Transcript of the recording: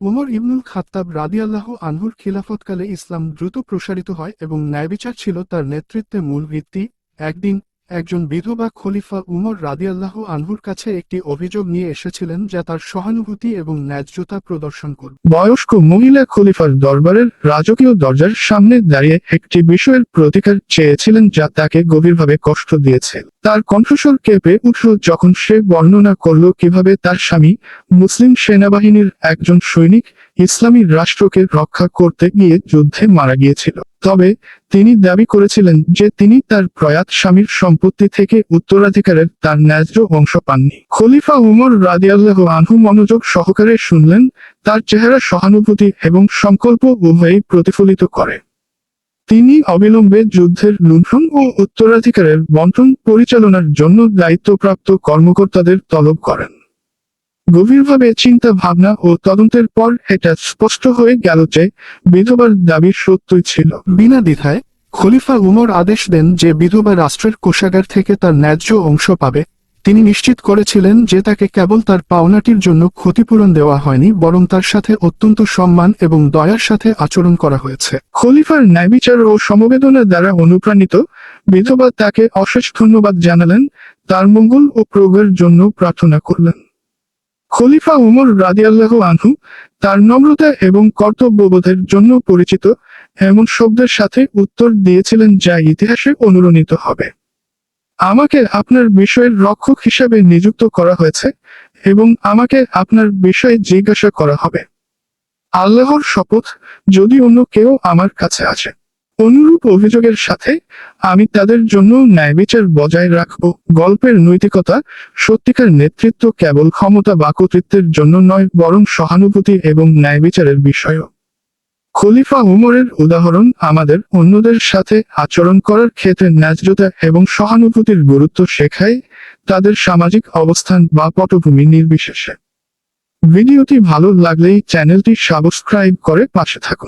উমর ইবনুল খাত্তাব রাদিয়াল্লাহ আনহুর খিলাফতকালে ইসলাম দ্রুত প্রসারিত হয় এবং ন্যায়বিচার ছিল তার নেতৃত্বে মূল ভিত্তি। একদিন, একজন বিধবা খলিফা উমর রাদিয়াল্লাহ আনহুর কাছে একটি অভিযোগ নিয়ে এসেছিলেন যা তার সহানুভূতি এবং ন্যায্যতা প্রদর্শন করবে। বয়স্ক মহিলা খলিফার দরবারের রাজকীয় দরজার সামনে দাঁড়িয়ে একটি বিষয়ের প্রতিকার চেয়েছিলেন যা তাকে গভীরভাবে কষ্ট দিয়েছে। তার কণ্ঠস্বর কেঁপে উঠল যখন সে বর্ণনা করল কীভাবে তার স্বামী মুসলিম সেনাবাহিনীর একজন সৈনিক ইসলামী রাষ্ট্রকে রক্ষা করতে গিয়ে যুদ্ধে মারা গিয়েছিল। তবে তিনি দাবি করেছিলেন যে তিনি তার প্রয়াত স্বামীর সম্পত্তি থেকে উত্তরাধিকারের তার ন্যায্য অংশ পাননি। খলিফা উমর রাদিয়াল্লাহ আনহু মনোযোগ সহকারে শুনলেন, তার চেহারা সহানুভূতি এবং সংকল্প উভয়ই প্রতিফলিত করে। তিনি অবিলম্বে যুদ্ধের লুণ্ঠন ও উত্তরাধিকারের বন্টন পরিচালনার জন্য দায়িত্বপ্রাপ্ত কর্মকর্তাদের তলব করেন। গভীরভাবে চিন্তা ভাবনা ও তদন্তের পর এটা স্পষ্ট হয়ে গেল যে বিধবার দাবি সত্যই ছিল। বিনা দ্বিধায় খলিফা উমর আদেশ দেন যে বিধবা রাষ্ট্রের কোষাগার থেকে তার ন্যায্য অংশ পাবে। তিনি নিশ্চিত করেছিলেন যে তাকে কেবল তার পাওনাটির জন্য ক্ষতিপূরণ দেওয়া হয়নি, বরং তার সাথে অত্যন্ত সম্মান এবং দয়ার সাথে আচরণ করা হয়েছে। খলিফার ন্যায়বিচার ও সমবেদনা দ্বারা অনুপ্রাণিত, বিধবা তাকে অশেষ ধন্যবাদ জানালেন, তার মঙ্গল ও প্রজ্ঞার জন্য প্রার্থনা করলেন। খলিফা উমর রাদিয়াল্লাহ আনহু তার নম্রতা এবং কর্তব্যবোধের জন্য পরিচিত, এমন শব্দের সাথে উত্তর দিয়েছিলেন যা ইতিহাসে অনুরণিত হবে। আমাকে আপনার বিষয়ের রক্ষক হিসাবে নিযুক্ত করা হয়েছে এবং আমাকে আপনার বিষয়ে জিজ্ঞাসা করা হবে। আল্লাহর শপথ যদি অন্য কেউ আমার কাছে আসে, অনুরূপ অভিযোগের সাথে আমি তাদের জন্য ন্যায়বিচার বজায় রাখব। গল্পের নৈতিকতা সত্যিকার নেতৃত্ব কেবল ক্ষমতা বা কর্তৃত্বের জন্য নয়, বরং সহানুভূতি এবং ন্যায়বিচারের বিষয়ও। খলিফা উমরের উদাহরণ আমাদের অন্যদের সাথে আচরণ করার ক্ষেত্রে ন্যায্যতা এবং সহানুভূতির গুরুত্ব শেখায় তাদের সামাজিক অবস্থান বা পটভূমি নির্বিশেষে। ভিডিওটি ভালো লাগলেই চ্যানেলটি সাবস্ক্রাইব করে পাশে থাকুন।